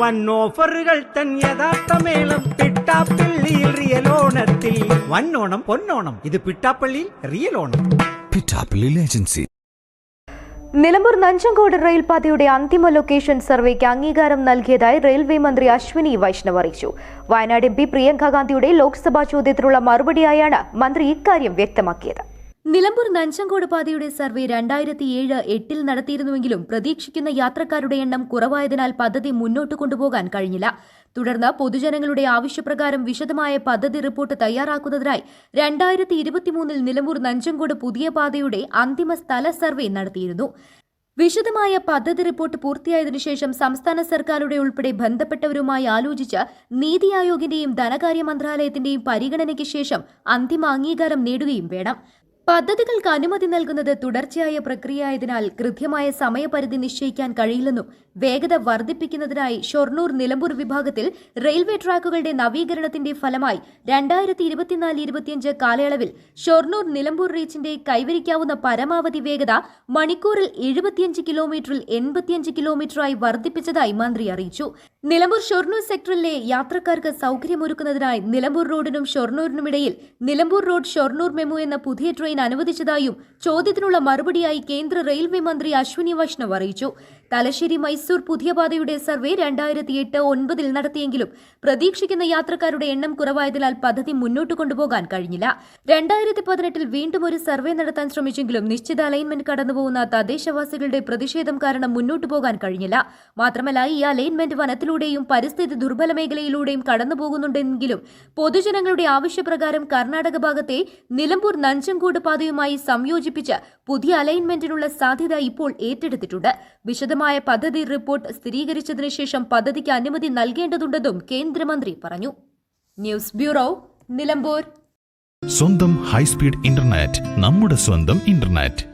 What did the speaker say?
വൻ ഓഫറുകൾ തൻ യഥാർത്ഥ മേളം പിട്ടാപ്പള്ളിയിൽ റിയൽ ഓണത്തിൽ. വന്നോണം പൊന്നോണം. ഇത് പിട്ടാപ്പള്ളിയിൽ റിയൽ ഓണം. പിട്ടാപ്പള്ളി ഏജൻസി. നിലമ്പൂർ നഞ്ചങ്കോട് റെയിൽപാതയുടെ അന്തിമ ലൊക്കേഷൻ സർവേക്ക് അംഗീകാരം നൽകിയതായി റെയിൽവേ മന്ത്രി അശ്വിനി വൈഷ്ണവ് അറിയിച്ചു. വയനാട് എം പി പ്രിയങ്ക ഗാന്ധിയുടെ ലോക്സഭാ ചോദ്യത്തിനുള്ള മറുപടിയായാണ് മന്ത്രി ഇക്കാര്യം വ്യക്തമാക്കിയത്. നിലമ്പൂർ നഞ്ചങ്കോട് പാതയുടെ സർവേ രണ്ടായിരത്തി ഏഴ് എട്ടിൽ നടത്തിയിരുന്നുവെങ്കിലും പ്രതീക്ഷിക്കുന്ന യാത്രക്കാരുടെ എണ്ണം കുറവായതിനാൽ പദ്ധതി മുന്നോട്ട് കൊണ്ടുപോകാൻ കഴിഞ്ഞില്ല. തുടർന്ന് പൊതുജനങ്ങളുടെ ആവശ്യപ്രകാരം വിശദമായ പദ്ധതി റിപ്പോർട്ട് തയ്യാറാക്കുന്നതിനായി രണ്ടായിരത്തി ഇരുപത്തിമൂന്നിൽ നിലമ്പൂർ നഞ്ചങ്കോട് പുതിയ പാതയുടെ അന്തിമ സ്ഥല സർവേ നടത്തിയിരുന്നു. വിശദമായ പദ്ധതി റിപ്പോർട്ട് പൂർത്തിയായതിനു ശേഷം സംസ്ഥാന സർക്കാരുടെ ഉൾപ്പെടെ ബന്ധപ്പെട്ടവരുമായി ആലോചിച്ച് നീതി ആയോഗിന്റെയും ധനകാര്യ മന്ത്രാലയത്തിന്റെയും പരിഗണനയ്ക്ക് ശേഷം അന്തിമ അംഗീകാരം നേടുകയും വേണം. പദ്ധതികൾക്ക് അനുമതി നൽകുന്നത് തുടർച്ചയായ പ്രക്രിയയായതിനാൽ കൃത്യമായ സമയപരിധി നിശ്ചയിക്കാൻ കഴിയില്ലെന്നും വേഗത വർദ്ധിപ്പിക്കുന്നതിനായി ഷൊർണൂർ നിലമ്പൂർ വിഭാഗത്തിൽ റെയിൽവേ ട്രാക്കുകളുടെ നവീകരണത്തിന്റെ ഫലമായി രണ്ടായിരത്തി ഇരുപത്തിനാല് ഇരുപത്തിയഞ്ച് കാലയളവിൽ ഷൊർണൂർ നിലമ്പൂർ റീച്ചിന്റെ കൈവരിക്കാവുന്ന പരമാവധി വേഗത മണിക്കൂറിൽ എഴുപത്തിയഞ്ച് കിലോമീറ്ററിൽ എൺപത്തിയഞ്ച് കിലോമീറ്ററായി വർദ്ധിപ്പിച്ചതായി മന്ത്രി അറിയിച്ചു. നിലമ്പൂർ ഷൊർണൂർ സെക്ടറിലെ യാത്രക്കാർക്ക് സൗകര്യമൊരുക്കുന്നതിനായി നിലമ്പൂർ റോഡിനും ഷൊർണൂരിനുമിടയിൽ നിലമ്പൂർ റോഡ് ഷൊർണൂർ മെമു എന്ന പുതിയ ട്രെയിൻ അനുവദിച്ചതായും ചോദ്യത്തിനുള്ള മറുപടിയായി കേന്ദ്ര റെയിൽവേ മന്ത്രി അശ്വിനി വൈഷ്ണവ് അറിയിച്ചു. തലശ്ശേരി മൈസൂർ പുതിയ പാതയുടെ സർവേ രണ്ടായിരത്തി എട്ട് ഒൻപതിൽ നടത്തിയെങ്കിലും പ്രതീക്ഷിക്കുന്ന യാത്രക്കാരുടെ എണ്ണം കുറവായതിനാൽ പദ്ധതി മുന്നോട്ട് കൊണ്ടുപോകാൻ കഴിഞ്ഞില്ല. രണ്ടായിരത്തി പതിനെട്ടിൽ വീണ്ടും ഒരു സർവേ നടത്താൻ ശ്രമിച്ചെങ്കിലും നിശ്ചിത അലൈൻമെന്റ് കടന്നുപോകുന്ന തദ്ദേശവാസികളുടെ പ്രതിഷേധം കാരണം മുന്നോട്ട് പോകാൻ കഴിഞ്ഞില്ല. മാത്രമല്ല ഈ അലൈൻമെന്റ് വനത്തിലൂടെയും പരിസ്ഥിതി ദുർബല മേഖലയിലൂടെയും കടന്നുപോകുന്നുണ്ടെങ്കിലും പൊതുജനങ്ങളുടെ ആവശ്യപ്രകാരം കർണാടക ഭാഗത്തെ നിലമ്പൂർ നഞ്ചങ്കോട് പാതയുമായി സംയോജിപ്പിച്ച് പുതിയ അലൈൻമെന്റിനുള്ള സാധ്യത ഇപ്പോൾ ഏറ്റെടുത്തിട്ടുണ്ട്. വിശദമായ പദ്ധതി റിപ്പോർട്ട് സ്ഥിരീകരിച്ചതിനു ശേഷം പദ്ധതിക്ക് അനുമതി നൽകേണ്ടതുണ്ടെന്നും കേന്ദ്രമന്ത്രി പറഞ്ഞു. News bureau Nilambur. സ്വന്തം ഹൈസ്പീഡ് ഇന്റർനെറ്റ് നമ്മുടെ സ്വന്തം ഇന്റർനെറ്റ്.